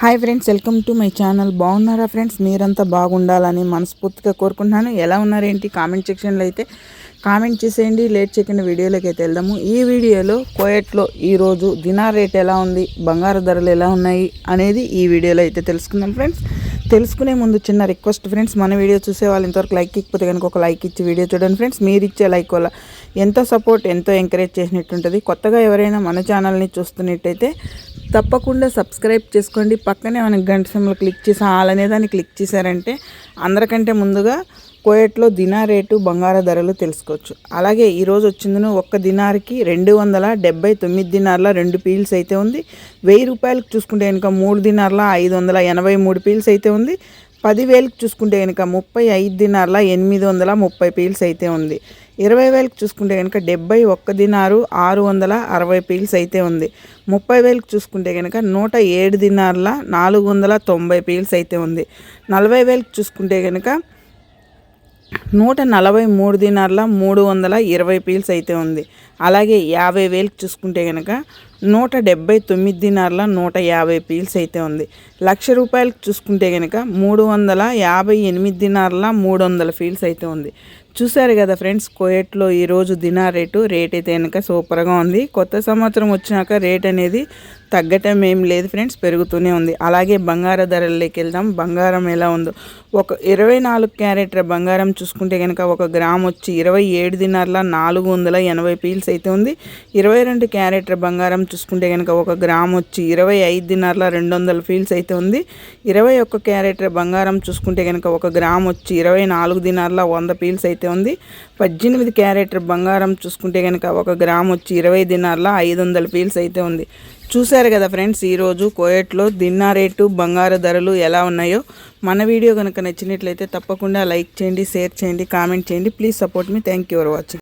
Hi friends welcome to my channel. బాగున్నారా friends? మీరంతా బాగుండాలని మనస్ఫూర్తిగా కోరుకుంటున్నాను. ఎలా ఉన్నారేంటి? కామెంట్ సెక్షన్లో అయితే కామెంట్ చేసేయండి. లేట్ చేయకుండా వీడియోలోకి అయితే వెళ్దాము. ఈ వీడియోలో కోయట్లో ఈరోజు దినార్ రేట్ ఎలా ఉంది? బంగారు ధరలు ఎలా ఉన్నాయి? అనేది ఈ వీడియోలో అయితే తెలుసుకుందాం ఫ్రెండ్స్. తెలుసుకునే ముందు చిన్న రిక్వెస్ట్ ఫ్రెండ్స్. మన వీడియో చూసే వాళ్ళు ఇంతవరకు లైక్ ఇకపోతే కనుక ఒక లైక్ ఇచ్చి వీడియో చూడండి ఫ్రెండ్స్. మీరు ఇచ్చే లైక్ వల్ల ఎంతో సపోర్ట్ ఎంతో ఎంకరేజ్ చేసినట్టుంటుంది. కొత్తగా ఎవరైనా మన ఛానల్ని చూస్తున్నట్టయితే తప్పకుండా సబ్స్క్రైబ్ చేసుకోండి. పక్కనే మనకి గంట సింబల్ క్లిక్ చేసి ఆల్ అనే దాన్ని క్లిక్ చేశారంటే అందరికంటే ముందుగా కోయట్లో దినా రేటు బంగార ధరలు తెలుసుకోవచ్చు. అలాగే ఈరోజు వచ్చిందను ఒక్క దినార్కి రెండు వందల డెబ్బై తొమ్మిది దినార్ల రెండు పీల్స్ అయితే ఉంది. వెయ్యి రూపాయలకు చూసుకుంటే కనుక మూడు దినార్ల ఐదు వందల ఎనభై మూడు పీల్స్ అయితే ఉంది. పదివేలకు చూసుకుంటే కనుక ముప్పై ఐదు దినార్ల ఎనిమిది వందల ముప్పై పీల్స్ అయితే ఉంది. ఇరవై వేలకు చూసుకుంటే కనుక డెబ్బై ఒక్క దినారు ఆరు వందల అరవై పీల్స్ అయితే ఉంది. ముప్పై వేలకు చూసుకుంటే కనుక నూట ఏడు దినార్ల నాలుగు వందల తొంభై పీల్స్ అయితే ఉంది. నలభై వేలకు చూసుకుంటే కనుక నూట నలభై మూడు దినార్ల మూడు వందల ఇరవై పీల్స్ అయితే ఉంది. అలాగే యాభై వేలకు చూసుకుంటే కనుక నూట డెబ్బై తొమ్మిది దినార్ల నూట యాభై పీల్స్ అయితే ఉంది. లక్ష రూపాయలకు చూసుకుంటే కనుక మూడు వందల యాభై ఎనిమిది దినార్ల మూడు వందల ఫీల్స్ అయితే ఉంది. చూసారు కదా ఫ్రెండ్స్ కోయట్లో ఈరోజు దినా రేటు రేట్ అయితే కనుక సూపర్గా ఉంది. కొత్త సంవత్సరం వచ్చినాక రేట్ అనేది తగ్గటం ఏం లేదు ఫ్రెండ్స్ పెరుగుతూనే ఉంది. అలాగే బంగార ధరల్లోకి వెళ్దాం. బంగారం ఎలా ఉందో. ఒక ఇరవై నాలుగు క్యారెట్ల బంగారం చూసుకుంటే కనుక ఒక గ్రామ్ వచ్చి ఇరవై ఏడు దినార్ల నాలుగు వందల ఎనభై పీల్స్ అయితే ఉంది. ఇరవై రెండు క్యారెట్ల బంగారం చూసుకుంటే కనుక ఒక గ్రామ్ వచ్చి ఇరవై ఐదు దినార్ల రెండు వందల పీల్స్ అయితే ఉంది. ఇరవై ఒక్క క్యారెట్ల బంగారం చూసుకుంటే కనుక ఒక గ్రామ్ వచ్చి ఇరవై నాలుగు దినార్ల వంద పీల్స్ అయితే ఉంది. పద్దెనిమిది క్యారెట్ బంగారం చూసుకుంటే కనుక ఒక గ్రామ్ వచ్చి ఇరవై దినార్ల ఐదు వందల పీల్స్ అయితే ఉంది. చూశారు కదా ఫ్రెండ్స్ ఈరోజు కోయట్లో దిన్నా రేటు బంగారు ధరలు ఎలా ఉన్నాయో. మన వీడియో కనుక నచ్చినట్లయితే తప్పకుండా లైక్ చేయండి షేర్ చేయండి కామెంట్ చేయండి. Please support me. Thank you for watching.